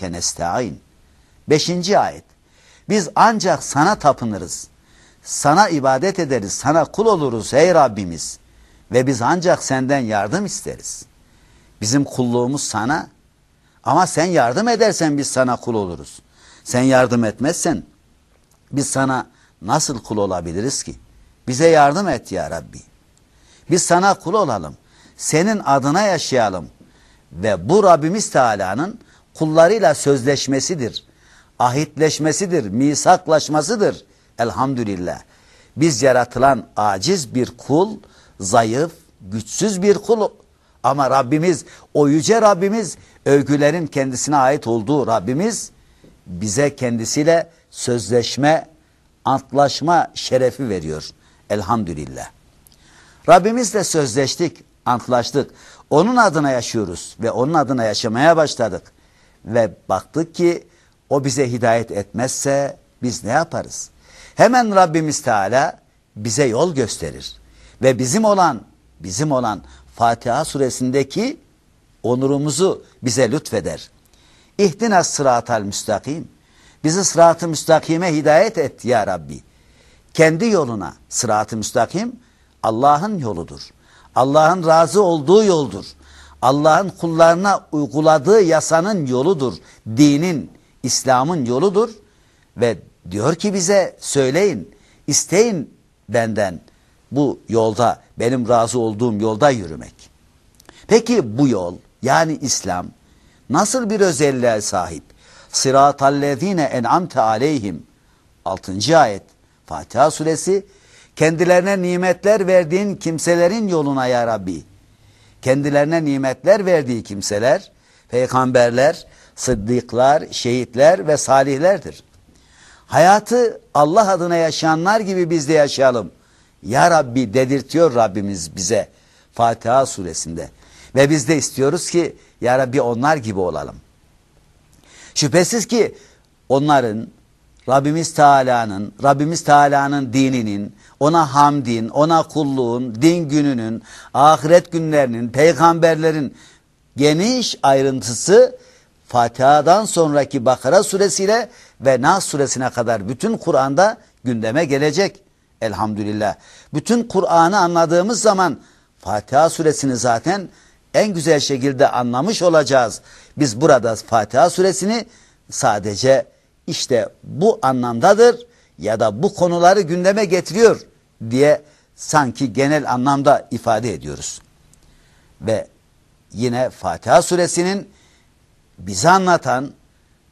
iyyâke nesta'in. Beşinci ayet. Biz ancak sana tapınırız. Sana ibadet ederiz, sana kul oluruz ey Rabbimiz. Ve biz ancak senden yardım isteriz. Bizim kulluğumuz sana. Ama sen yardım edersen biz sana kul oluruz. Sen yardım etmezsen biz sana nasıl kul olabiliriz ki? Bize yardım et ya Rabbi. Biz sana kul olalım. Senin adına yaşayalım. Ve bu Rabbimiz Teala'nın kullarıyla sözleşmesidir. Ahitleşmesidir, misaklaşmasıdır. Elhamdülillah. Biz yaratılan aciz bir kul, zayıf, güçsüz bir kul. Ama Rabbimiz, o yüce Rabbimiz, övgülerin kendisine ait olduğu Rabbimiz, bize kendisiyle sözleşme, antlaşma şerefi veriyor. Elhamdülillah. Rabbimizle sözleştik, antlaştık. Onun adına yaşıyoruz ve onun adına yaşamaya başladık. Ve baktık ki o bize hidayet etmezse biz ne yaparız? Hemen Rabbimiz Teala bize yol gösterir. Ve bizim olan, bizim olan Fatiha suresindeki onurumuzu bize lütfeder. İhdina sıratal müstakim. Bizi sırat-ı müstakime hidayet et ya Rabbi. Kendi yoluna sırat-ı müstakim Allah'ın yoludur. Allah'ın razı olduğu yoldur. Allah'ın kullarına uyguladığı yasanın yoludur. Dinin, İslam'ın yoludur. Ve diyor ki bize söyleyin, isteyin benden bu yolda, benim razı olduğum yolda yürümek. Peki bu yol yani İslam nasıl bir özelliğe sahip? Sıratallezine en'amte aleyhim 6. ayet Fatiha suresi kendilerine nimetler verdiğin kimselerin yoluna ya Rabbi. Kendilerine nimetler verdiği kimseler peygamberler, sıddıklar, şehitler ve salihlerdir. Hayatı Allah adına yaşayanlar gibi biz de yaşayalım. Ya Rabbi dedirtiyor Rabbimiz bize Fatiha suresinde. Ve biz de istiyoruz ki Ya Rabbi onlar gibi olalım. Şüphesiz ki onların Rabbimiz Teala'nın, Rabbimiz Teala'nın dininin, ona hamdin, ona kulluğun, din gününün, ahiret günlerinin, peygamberlerin geniş ayrıntısı Fatiha'dan sonraki Bakara suresiyle ve Nas suresine kadar bütün Kur'an'da gündeme gelecek. Elhamdülillah. Bütün Kur'an'ı anladığımız zaman Fatiha suresini zaten en güzel şekilde anlamış olacağız. Biz burada Fatiha suresini sadece işte bu anlamdadır ya da bu konuları gündeme getiriyor diye sanki genel anlamda ifade ediyoruz. Ve yine Fatiha suresinin bize anlatan,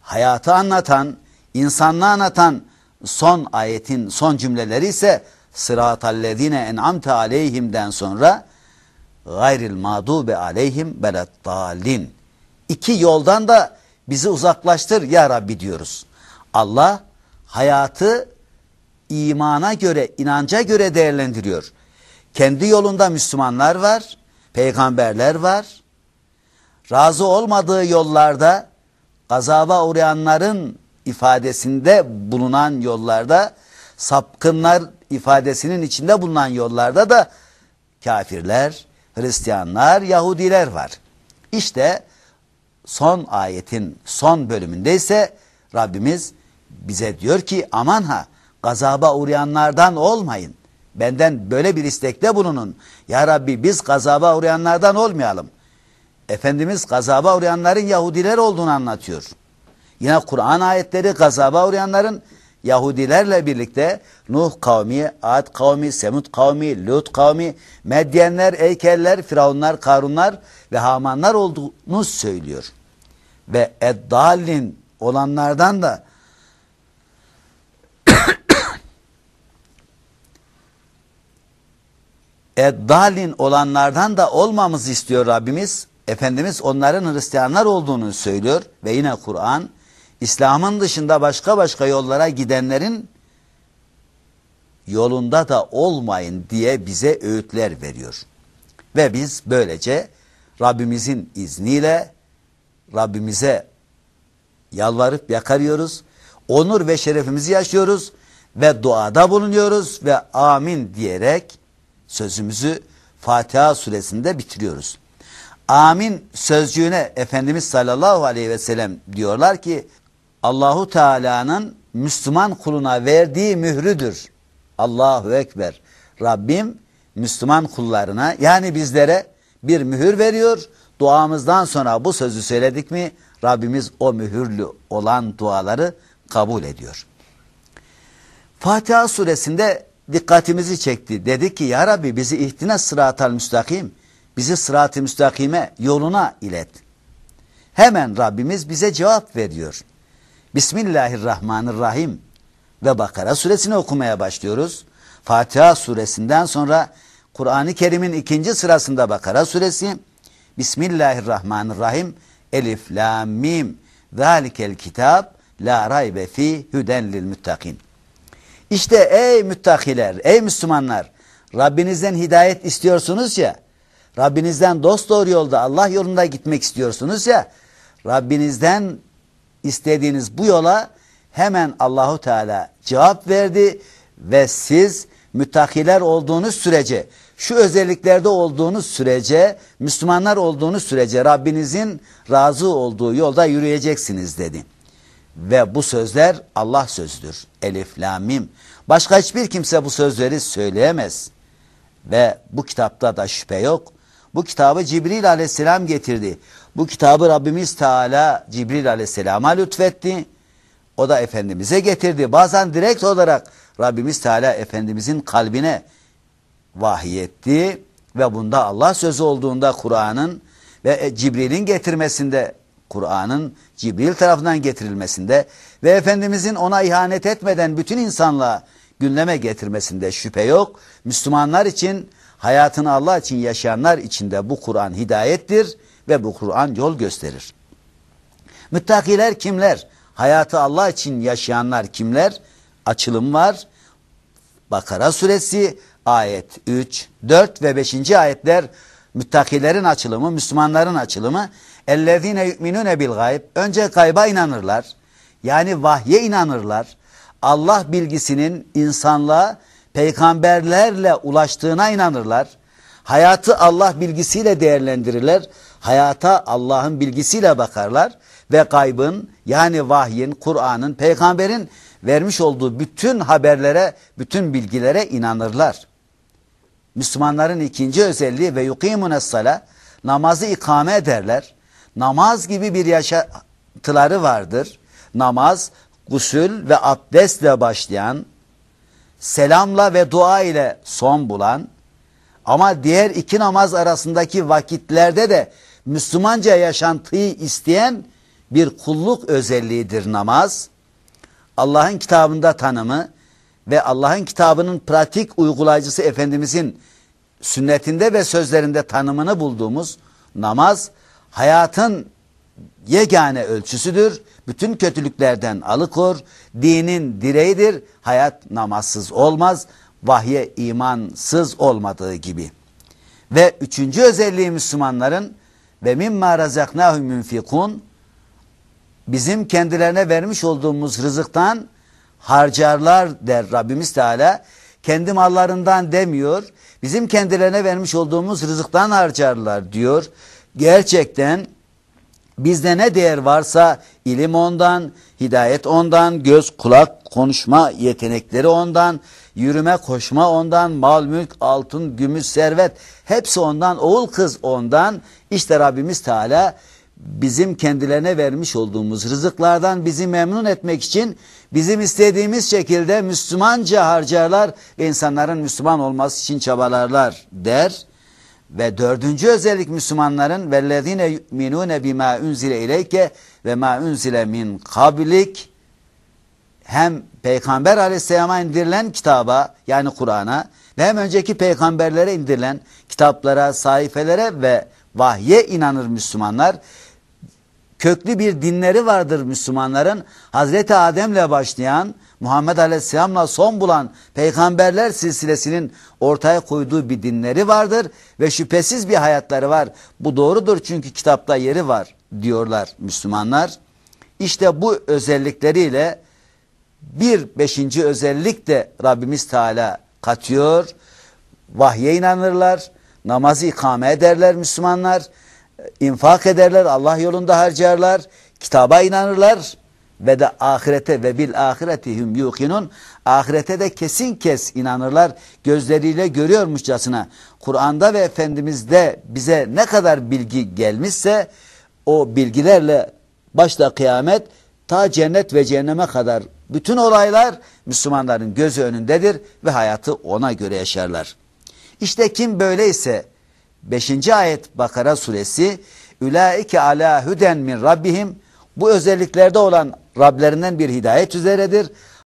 hayatı anlatan, insanlığı anlatan son ayetin son cümleleri ise sıratallezine en'amte aleyhimden sonra gayril mağdube aleyhim beleddallin. İki yoldan da bizi uzaklaştır ya Rabbi diyoruz. Allah hayatı imana göre, inanca göre değerlendiriyor. Kendi yolunda Müslümanlar var, peygamberler var. Razı olmadığı yollarda gazaba uğrayanların ifadesinde bulunan yollarda, sapkınlar ifadesinin içinde bulunan yollarda da kafirler, Hristiyanlar, Yahudiler var. İşte son ayetin son bölümünde ise Rabbimiz bize diyor ki aman ha gazaba uğrayanlardan olmayın. Benden böyle bir istekte bulunun. Ya Rabbi biz gazaba uğrayanlardan olmayalım. Efendimiz gazaba uğrayanların Yahudiler olduğunu anlatıyor. Yine Kur'an ayetleri gazaba uğrayanların Yahudilerle birlikte Nuh kavmi, Ad kavmi, Semud kavmi, Lut kavmi, Medyenler, Eykeller, Firavunlar, Karunlar ve Hamanlar olduğunu söylüyor. Ve Eddalin olanlardan da Eddalin olanlardan da olmamızı istiyor Rabbimiz. Efendimiz onların Hristiyanlar olduğunu söylüyor ve yine Kur'an İslam'ın dışında başka başka yollara gidenlerin yolunda da olmayın diye bize öğütler veriyor. Ve biz böylece Rabbimizin izniyle Rabbimize yalvarıp yakarıyoruz. Onur ve şerefimizi yaşıyoruz ve duada bulunuyoruz ve amin diyerek sözümüzü Fatiha suresinde bitiriyoruz. amin sözcüğüne Efendimiz sallallahu aleyhi ve sellem diyorlar ki Allahu Teala'nın Müslüman kuluna verdiği mührüdür. Allahu Ekber. Rabbim Müslüman kullarına yani bizlere bir mühür veriyor. Duamızdan sonra bu sözü söyledik mi Rabbimiz o mühürlü olan duaları kabul ediyor. Fatiha suresinde dikkatimizi çekti. Dedi ki ya Rabbi bizi ihtine sıratal müstakim. Bizi sırat-ı müstakime yoluna ilet. Hemen Rabbimiz bize cevap veriyor. Bismillahirrahmanirrahim. Ve Bakara suresini okumaya başlıyoruz. Fatiha suresinden sonra Kur'an-ı Kerim'in ikinci sırasında Bakara suresi. Bismillahirrahmanirrahim. Elif, la, mim. Zalikel kitab la raybe fi huden lil muttakin. İşte ey müttakiler, ey Müslümanlar, Rabbinizden hidayet istiyorsunuz ya, Rabbinizden dost doğru yolda Allah yolunda gitmek istiyorsunuz ya, Rabbinizden istediğiniz bu yola hemen Allahu Teala cevap verdi ve siz müttakiler olduğunuz sürece, şu özelliklerde olduğunuz sürece, Müslümanlar olduğunuz sürece Rabbinizin razı olduğu yolda yürüyeceksiniz dedi. Ve bu sözler Allah sözüdür. Elif, la, mim. Başka hiçbir kimse bu sözleri söyleyemez. Ve bu kitapta da şüphe yok. Bu kitabı Cibril aleyhisselam getirdi. Bu kitabı Rabbimiz Teala Cibril aleyhisselama lütfetti. O da Efendimiz'e getirdi. Bazen direkt olarak Rabbimiz Teala Efendimiz'in kalbine vahiy etti. Ve bunda Allah sözü olduğunda Kur'an'ın ve Cibril'in getirmesinde Kur'an'ın Cibril tarafından getirilmesinde ve Efendimizin ona ihanet etmeden bütün insanlığa gündeme getirmesinde şüphe yok. Müslümanlar için, hayatını Allah için yaşayanlar için de bu Kur'an hidayettir ve bu Kur'an yol gösterir. Müttakiler kimler? Hayatı Allah için yaşayanlar kimler? Açılım var. Bakara suresi ayet 3, 4 ve 5. ayetler müttakilerin açılımı, Müslümanların açılımı. اَلَّذ۪ينَ يُؤْمِنُونَ بِالْغَيْبِ Önce gayba inanırlar. Yani vahye inanırlar. Allah bilgisinin insanlığa peygamberlerle ulaştığına inanırlar. Hayatı Allah bilgisiyle değerlendirirler. Hayata Allah'ın bilgisiyle bakarlar. Ve gaybın yani vahyin, Kur'an'ın, peygamberin vermiş olduğu bütün haberlere, bütün bilgilere inanırlar. Müslümanların ikinci özelliği ve yukimunes sala namazı ikame ederler. Namaz gibi bir yaşantıları vardır. Namaz gusül ve abdestle başlayan, selamla ve dua ile son bulan ama diğer iki namaz arasındaki vakitlerde de Müslümanca yaşantıyı isteyen bir kulluk özelliğidir namaz. Allah'ın kitabında tanımı ve Allah'ın kitabının pratik uygulayıcısı Efendimizin sünnetinde ve sözlerinde tanımını bulduğumuz namaz hayatın yegane ölçüsüdür. Bütün kötülüklerden alıkor. Dinin direğidir. Hayat namazsız olmaz. Vahye imansız olmadığı gibi. Ve üçüncü özelliği Müslümanların ve mimma razaknahum yunfikun bizim kendilerine vermiş olduğumuz rızıktan harcarlar der Rabbimiz Teala. Kendi mallarından demiyor. Bizim kendilerine vermiş olduğumuz rızıktan harcarlar diyor. Gerçekten bizde ne değer varsa ilim ondan, hidayet ondan, göz, kulak, konuşma yetenekleri ondan, yürüme, koşma ondan, mal, mülk, altın, gümüş, servet hepsi ondan, oğul kız ondan. İşte Rabbimiz Teala bizim kendilerine vermiş olduğumuz rızıklardan bizi memnun etmek için bizim istediğimiz şekilde Müslümanca harcarlar ve insanların Müslüman olması için çabalarlar der. Ve dördüncü özellik Müslümanların vellezine yu'minune bima unzile ileyke ve ma unzile min kablik hem Peygamber aleyhisselama indirilen kitaba yani Kur'an'a ve hem önceki peygamberlere indirilen kitaplara, sayfelere ve vahye inanır Müslümanlar köklü bir dinleri vardır Müslümanların. Hazreti Adem'le başlayan, Muhammed Aleyhisselam'la son bulan peygamberler silsilesinin ortaya koyduğu bir dinleri vardır ve şüphesiz bir hayatları var. Bu doğrudur çünkü kitapta yeri var diyorlar Müslümanlar. İşte bu özellikleriyle bir beşinci özellik de Rabbimiz Teala katıyor. Vahye inanırlar, namazı ikame ederler Müslümanlar infak ederler, Allah yolunda harcarlar, kitaba inanırlar ve de ahirete ve bil ahiretihum yuqinun ahirete de kesin kes inanırlar gözleriyle görüyormuşçasına Kur'an'da ve Efendimiz'de bize ne kadar bilgi gelmişse o bilgilerle başta kıyamet ta cennet ve cehenneme kadar bütün olaylar Müslümanların gözü önündedir ve hayatı ona göre yaşarlar. İşte kim böyleyse 5. ayet Bakara suresi Ülaike ala huden min rabbihim bu özelliklerde olan Rablerinden bir hidayet üzeredir.